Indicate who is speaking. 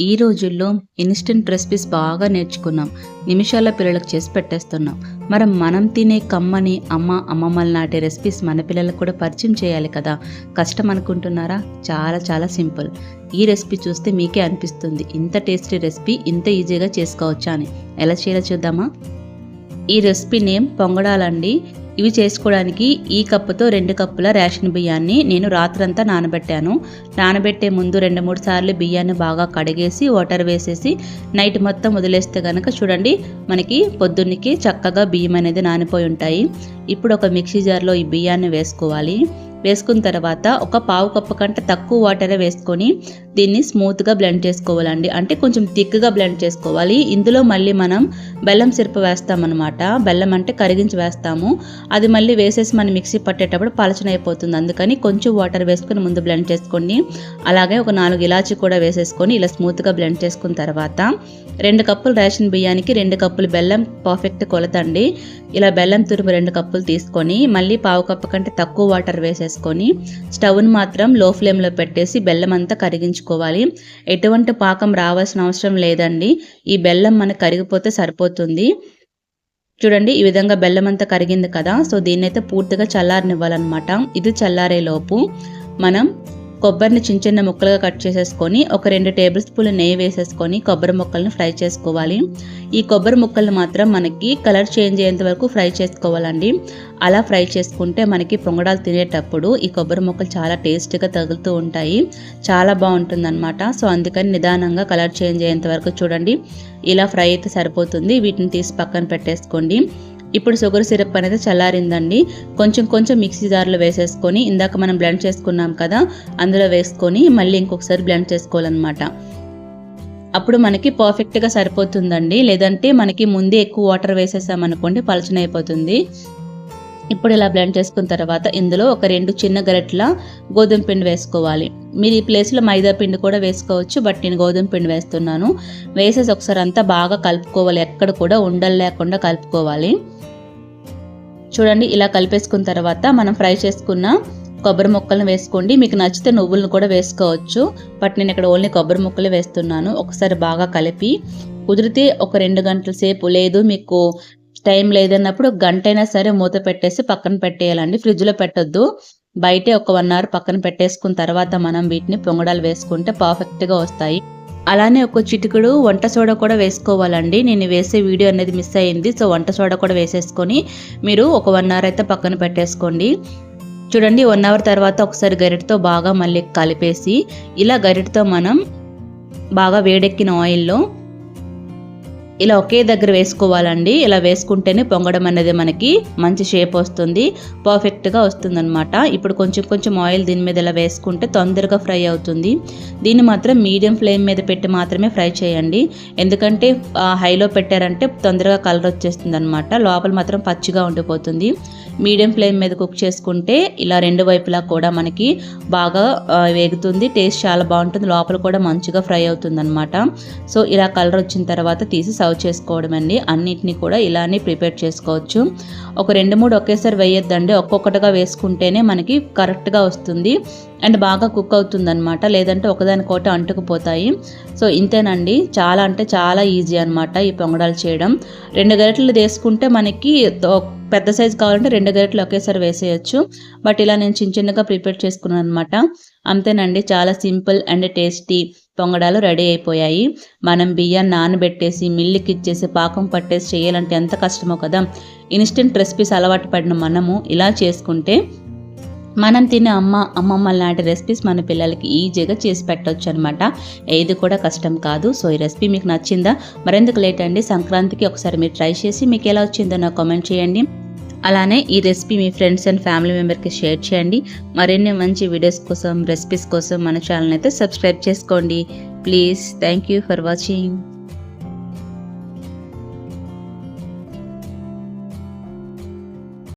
Speaker 1: ఈ రోజుల్లో instant recipes బాగా నేర్చుకున్నాం. నిమిషాల పిల్లలకు చేసి పెట్టేస్తున్నాం. మరి మనం తినే కమ్మని అమ్మ అమ్మమ్మల నాటి రెసిపీస్ మన పిల్లలకు కూడా పరిచయం చేయాలి కదా. కష్టం అనుకుంటున్నారా? చాలా చాలా సింపుల్. ఈ రెసిపీ చూస్తే మీకే అనిపిస్తుంది. ఇంత టేస్టీ రెసిపీ ఇంత ఈజీగా చేసుకోవచ్చా అని. ఎలా చేయాలో చూద్దామా? ఈ రెసిపీ నేమ్ పొంగడాలండి. ఇవి చేసుకోవడానికి ఈ కప్పుతో రెండు కప్పుల రేషన్ బియ్యాన్ని నేను రాత్రంతా నానబెట్టాను. నానబెట్టే ముందు రెండు మూడు సార్లు బియ్యాన్ని బాగా కడిగేసి వాటర్ వేసేసి నైట్ మొత్తం వదిలేస్తే కనుక చూడండి మనకి పొద్దున్నకి చక్కగా బియ్యం అనేది నానిపోయి ఉంటాయి. ఇప్పుడు ఒక మిక్సీ జార్లో ఈ బియ్యాన్ని వేసుకోవాలి. వేసుకున్న తర్వాత ఒక పావు కప్పు కంటే తక్కువ వాటరే వేసుకొని దీన్ని స్మూత్గా బ్లెండ్ చేసుకోవాలండి. అంటే కొంచెం థిక్గా బ్లెండ్ చేసుకోవాలి. ఇందులో మళ్ళీ మనం బెల్లం సిరప వేస్తామన్నమాట. బెల్లం అంటే కరిగించి వేస్తాము. అది మళ్ళీ వేసేసి మనం మిక్సీ పట్టేటప్పుడు పలచన అయిపోతుంది. అందుకని కొంచెం వాటర్ వేసుకొని ముందు బ్లెండ్ చేసుకోండి. అలాగే ఒక నాలుగు ఇలాచి కూడా వేసేసుకొని ఇలా స్మూత్గా బ్లెండ్ చేసుకున్న తర్వాత రెండు కప్పులు రేషన్ బియ్యానికి రెండు కప్పులు బెల్లం పర్ఫెక్ట్ కొలతండి. ఇలా బెల్లం తురుము రెండు కప్పులు తీసుకొని మళ్ళీ పావు కప్పు కంటే తక్కువ వాటర్ వేసేసుకొని స్టవ్ను మాత్రం లో ఫ్లేమ్లో పెట్టేసి బెల్లం అంతా కరిగించుకోవాలి. ఎటువంటి పాకం రావాల్సిన అవసరం లేదండి. ఈ బెల్లం మనకు కరిగిపోతే సరిపోతుంది. చూడండి ఈ విధంగా బెల్లం అంతా కరిగింది కదా. సో దీన్నైతే పూర్తిగా చల్లారనివ్వాలన్నమాట. ఇది చల్లారే లోపు మనం కొబ్బరిని చిన్న చిన్న ముక్కలుగా కట్ చేసేసుకొని ఒక రెండు టేబుల్ స్పూన్ల నెయ్యి వేసేసుకొని కొబ్బరి ముక్కలను ఫ్రై చేసుకోవాలి. ఈ కొబ్బరి ముక్కలు మాత్రం మనకి కలర్ చేంజ్ అయ్యేంత వరకు ఫ్రై చేసుకోవాలండి. అలా ఫ్రై చేసుకుంటే మనకి పొంగడాలు తినేటప్పుడు ఈ కొబ్బరి ముక్కలు చాలా టేస్ట్గా తగులుతూ ఉంటాయి. చాలా బాగుంటుందన్నమాట. సో అందుకని నిదానంగా కలర్ చేంజ్ అయ్యేంత వరకు చూడండి. ఇలా ఫ్రై అయితే సరిపోతుంది. వీటిని తీసి పక్కన పెట్టేసుకోండి. ఇప్పుడు షుగర్ సిరప్ అనేది చల్లారిందండి. కొంచెం కొంచెం మిక్సీ జార్లో వేసేసుకొని ఇందాక మనం బ్లెండ్ చేసుకున్నాం కదా అందులో వేసుకొని మళ్ళీ ఇంకొకసారి బ్లెండ్ చేసుకోవాలన్నమాట. అప్పుడు మనకి పర్ఫెక్ట్గా సరిపోతుందండి. లేదంటే మనకి ముందే ఎక్కువ వాటర్ వేసేసామనుకోండి పలచన అయిపోతుంది ఇప్పుడు ఇలా బ్లెండ్ చేసుకున్న తర్వాత ఇందులో ఒక రెండు చిన్న గరెట్ల గోధుమ పిండి వేసుకోవాలి. మీరు ఈ ప్లేస్లో మైదా పిండి కూడా వేసుకోవచ్చు బట్ నేను గోధుమ పిండి వేస్తున్నాను. వేసేసి ఒకసారి అంతా బాగా కలుపుకోవాలి. ఎక్కడ కూడా ఉండలు లేకుండా కలుపుకోవాలి. చూడండి ఇలా కలిపేసుకున్న తర్వాత మనం ఫ్రై చేసుకున్న కొబ్బరి ముక్కలను వేసుకోండి. మీకు నచ్చితే నువ్వులను కూడా వేసుకోవచ్చు. బట్ నేను ఇక్కడ ఓన్లీ కొబ్బరి ముక్కలు వేస్తున్నాను. ఒకసారి బాగా కలిపి కుదిరితే ఒక రెండు గంటల సేపు లేదు మీకు టైం లేదన్నప్పుడు గంట అయినా సరే మూత పెట్టేసి పక్కన పెట్టేయాలండి. ఫ్రిడ్జ్లో పెట్టొద్దు. బయటే ఒక వన్ అవర్ పక్కన పెట్టేసుకున్న తర్వాత మనం వీటిని పొంగడాలు వేసుకుంటే పర్ఫెక్ట్గా వస్తాయి. అలానే ఒక చిటికుడు వంట సోడా కూడా వేసుకోవాలండి. నేను వేసే వీడియో అనేది మిస్ అయింది. సో వంట సోడా కూడా వేసేసుకొని మీరు ఒక వన్ అవర్ అయితే పక్కన పెట్టేసుకోండి. చూడండి వన్ అవర్ తర్వాత ఒకసారి గరిటతో బాగా మళ్ళీ కలిపేసి ఇలా గరిటతో మనం బాగా వేడెక్కిన ఆయిల్లో ఇలా ఒకే దగ్గర వేసుకోవాలండి. ఇలా వేసుకుంటేనే పొంగడం అనేది మనకి మంచి షేప్ వస్తుంది. పర్ఫెక్ట్గా వస్తుందనమాట ఇప్పుడు కొంచెం కొంచెం ఆయిల్ దీని మీద ఇలా వేసుకుంటే తొందరగా ఫ్రై అవుతుంది. దీన్ని మాత్రం మీడియం ఫ్లేమ్ మీద పెట్టి మాత్రమే ఫ్రై చేయండి. ఎందుకంటే హైలో పెట్టారంటే తొందరగా కలర్ వచ్చేస్తుంది అనమాట లోపల మాత్రం పచ్చిగా ఉండిపోతుంది. మీడియం ఫ్లేమ్ మీద కుక్ చేసుకుంటే ఇలా రెండు వైపులా కూడా మనకి బాగా వేగుతుంది. టేస్ట్ చాలా బాగుంటుంది. లోపల కూడా మంచిగా ఫ్రై అవుతుంది అనమాట సో ఇలా కలర్ వచ్చిన తర్వాత తీసి సర్వ్ చేసుకోవడం అండి అన్నిటిని కూడా ఇలానే ప్రిపేర్ చేసుకోవచ్చు. ఒక రెండు మూడు ఒకేసారి వేయొద్దండి. ఒక్కొక్కటిగా వేసుకుంటేనే మనకి కరెక్ట్గా వస్తుంది. అండ్ బాగా కుక్ అవుతుంది అనమాట లేదంటే ఒకదానికోట అంటుకుపోతాయి. సో ఇంతేనండి. చాలా అంటే చాలా ఈజీ అనమాట ఈ పొంగడాలు చేయడం. రెండు గరిటలు తీసుకుంటే మనకి పెద్ద సైజు కావాలంటే రెండు గరిటలు ఒకేసారి వేసేయచ్చు. బట్ ఇలా నేను చిన్న చిన్నగా ప్రిపేర్ చేసుకున్నాను అనమాట అంతేనండి చాలా సింపుల్ అండ్ టేస్టీ పొంగడాలు రెడీ అయిపోయాయి. మనం బియ్యాన్ని నానబెట్టేసి మిల్లుకి ఇచ్చేసి పాకం పట్టేసి చేయాలంటే ఎంత కష్టమో కదా. ఇన్స్టెంట్ రెసిపీస్ అలవాటు పడిన మనము ఇలా చేసుకుంటే మనం తినే అమ్మ అమ్మమ్మ లాంటి రెసిపీస్ మన పిల్లలకి ఈజీగా చేసి పెట్టవచ్చు అనమాట ఏది కూడా కష్టం కాదు. సో ఈ రెసిపీ మీకు నచ్చిందా? మరెందుకు లేట్ అండి? సంక్రాంతికి ఒకసారి మీరు ట్రై చేసి మీకు ఎలా వచ్చిందో నాకు కామెంట్ చేయండి. అలానే ఈ రెసిపీ మీ ఫ్రెండ్స్ అండ్ ఫ్యామిలీ మెంబర్కి షేర్ చేయండి. మరిన్ని మంచి వీడియోస్ కోసం రెసిపీస్ కోసం మన ఛానల్ అయితే సబ్స్క్రైబ్ చేసుకోండి. Please thank you for watching.